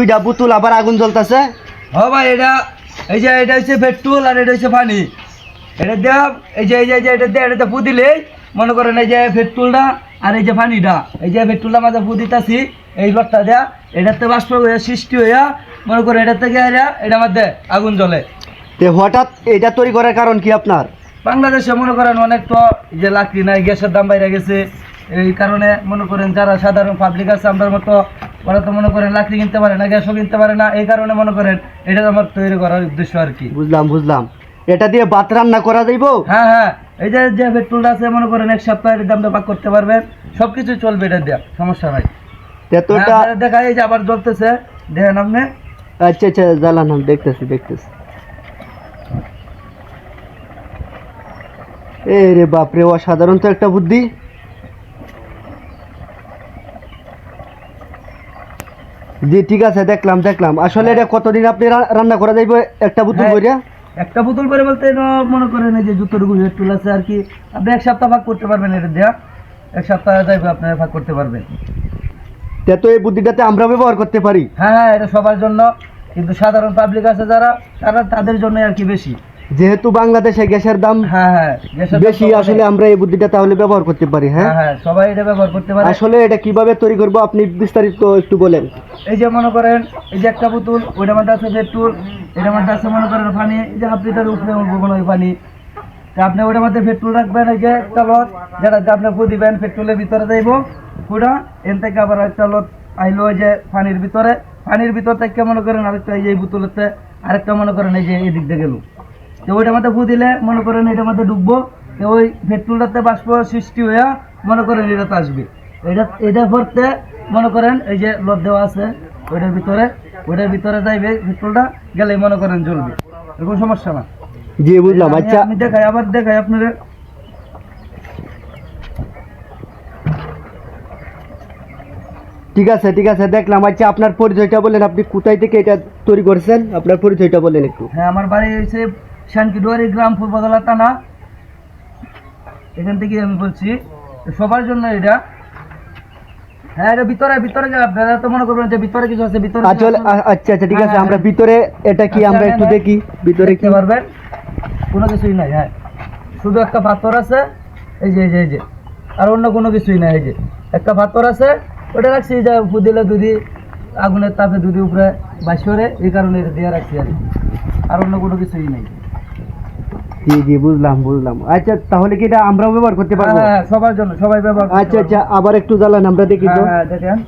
দুইটা বুতুল আবার আগুন জ্বলতেছে। হ ভাই এটা এই যে এটা হচ্ছে পেট্রোল আর এটা হচ্ছে পানি। এটা দেওয়া এই যে এই যে এটা দিয়ে এটাতে ফু দিলেই মনে করেন এই যে পেট্রোলটা আর এই যে পানিটা এই যে পেট্রোলটা মাঝে ফু দিতেছি এই লটটা দেয়া এটাতে বাষ্প হয়ে সৃষ্টি হইয়া মনে করেন এটা থেকে এটার মধ্যে আগুন জ্বলে। তে হঠাৎ এটা তৈরি করার কারণ কি আপনার? বাংলাদেশে মনে করেন অনেক তো যে লাকড়ি নাই গ্যাসের দাম বাইরে গেছে এই কারণে মনে করেন যারা সাধারণ পাবলিক আছে আমার মতো ওরা তো মনে করেন লাকড়ি কিনতে পারে না গ্যাসও কিনতে পারে না এই কারণে মনে করেন এটা আমার তৈরি করার উদ্দেশ্য আর কি। বুঝলাম বুঝলাম। এটা দিয়ে ভাত রান্না করা যাইব? হ্যাঁ হ্যাঁ এই যে যে পেট্রোলটা আছে মনে করেন এক সপ্তাহের দামটা ভাগ করতে পারবেন সব কিছু চলবে এটা দেওয়া সমস্যা নাই। হ্যাঁ, দেখা এই যে আবার জ্বলতেছে দেখেন আপনি। আচ্ছা আচ্ছা জ্বালান দেখতেছি দেখতেছি। এ রে বাপরে অসাধারণ তো একটা বুদ্ধি। জি ঠিক আছে দেখলাম দেখলাম। আসলে এটা কতদিন আপনি রান্না করা যাইব? একটা বুতুল হ্যাঁ। করিয়া একটা বোতল করে বলতে মনে করেন এই যে জুতোটুকু পেট্রোল আছে আর কি। আপনি এক সপ্তাহ ভাগ করতে পারবেন এটা দেওয়া এক সপ্তাহ যাইবে আপনার ভাগ করতে পারবেন। তো এই বুদ্ধিটাতে আমরা ব্যবহার করতে পারি। হ্যাঁ হ্যাঁ এটা সবার জন্য। কিন্তু সাধারণ পাবলিক আছে যারা তারা তাদের জন্য আর কি বেশি। যেহেতু বাংলাদেশে গ্যাসের দাম হ্যাঁ হ্যাঁ বেশি আসলে আমরা এই বুদ্ধিটা তাহলে ব্যবহার করতে পারি হ্যাঁ? হ্যাঁ সবাই এটা ব্যবহার করতে পারে। আসলে এটা কীভাবে তৈরি করব আপনি বিস্তারিত একটু বলেন। এই যে মনে করেন এই যে একটা বোতল ওইটার মধ্যে আছে পেট্রোল এটার মধ্যে আছে মনে করেন পানি এই যে হাফ লিটার উপরে কোনো ওই পানি। তা আপনি ওইটার মধ্যে পেট্রোল রাখবেন এই যে একটা লত যেটাতে আপনি ফু দিবেন পেট্রোলের ভিতরে যাইব ফুটা এন থেকে আবার একটা লত আইলো যে পানির ভিতরে। পানির ভিতর থেকে মনে করেন আরেকটা এই যে বোতলেতে আরেকটা মনে করেন এই যে এই দিক দিয়ে গেল। তো ওইটার মধ্যে ফু দিলে মনে করেন এটার মধ্যে ডুববো তো ওই পেট্রোলটাতে বাষ্প সৃষ্টি হয়ে মনে করেন এটাতে আসবে। এটা এটা ভরতে মনে করেন এই যে লোড দেওয়া আছে ওইটার ভিতরে ওইটার ভিতরে যাইবে পেট্রোলটা গেলে মনে করেন জ্বলবে। এরকম সমস্যা না। জি বুঝলাম। আচ্ছা। আমি দেখাই আবার দেখাই আপনারা। ঠিক আছে ঠিক আছে দেখলাম। আচ্ছা আপনার পরিচয়টা বলেন। আপনি কোথায় থেকে এটা তৈরি করেছেন? আপনার পরিচয়টা বলেন একটু। হ্যাঁ আমার বাড়ি হয়েছে শানকিডুয়ারি গ্রাম পূর্বতলা থানা এখান থেকে আমি বলছি সবার জন্য এটা হ্যাঁ এটা ভিতরে ভিতরে আপনারা তো মনে করবেন যে ভিতরে কিছু আছে ভিতরে কিছু আসলে আছে। আ- আচ্ছা আচ্ছা ঠিক আছে আমরা। ভিতরে এটা কি আমরা একটু। দেখি ভিতরে কি পারবেন কোনো কিছুই নাই হ্যাঁ শুধু একটা পাথর আছে এই যে এই যে এই যে আর অন্য কোনো কিছুই নাই এই যে একটা পাথর আছে ওটা রাখছি যে ফুদিলে দুধি আগুনের তাপে দুধি উপরে বাসরে এই কারণে এটা দিয়ে রাখছি আর কি। আর অন্য কোনো কিছুই নাই জি জি বুঝলাম বুঝলাম। আচ্ছা তাহলে কি এটা আমরাও ব্যবহার করতে হ্যাঁ পারব? হ্যাঁ সবার জন্য সবাই ব্যবহার আচ্ছা আচ্ছা আবার একটু জ্বালান আমরা দেখি তো। হ্যাঁ হ্যাঁ দেখেন।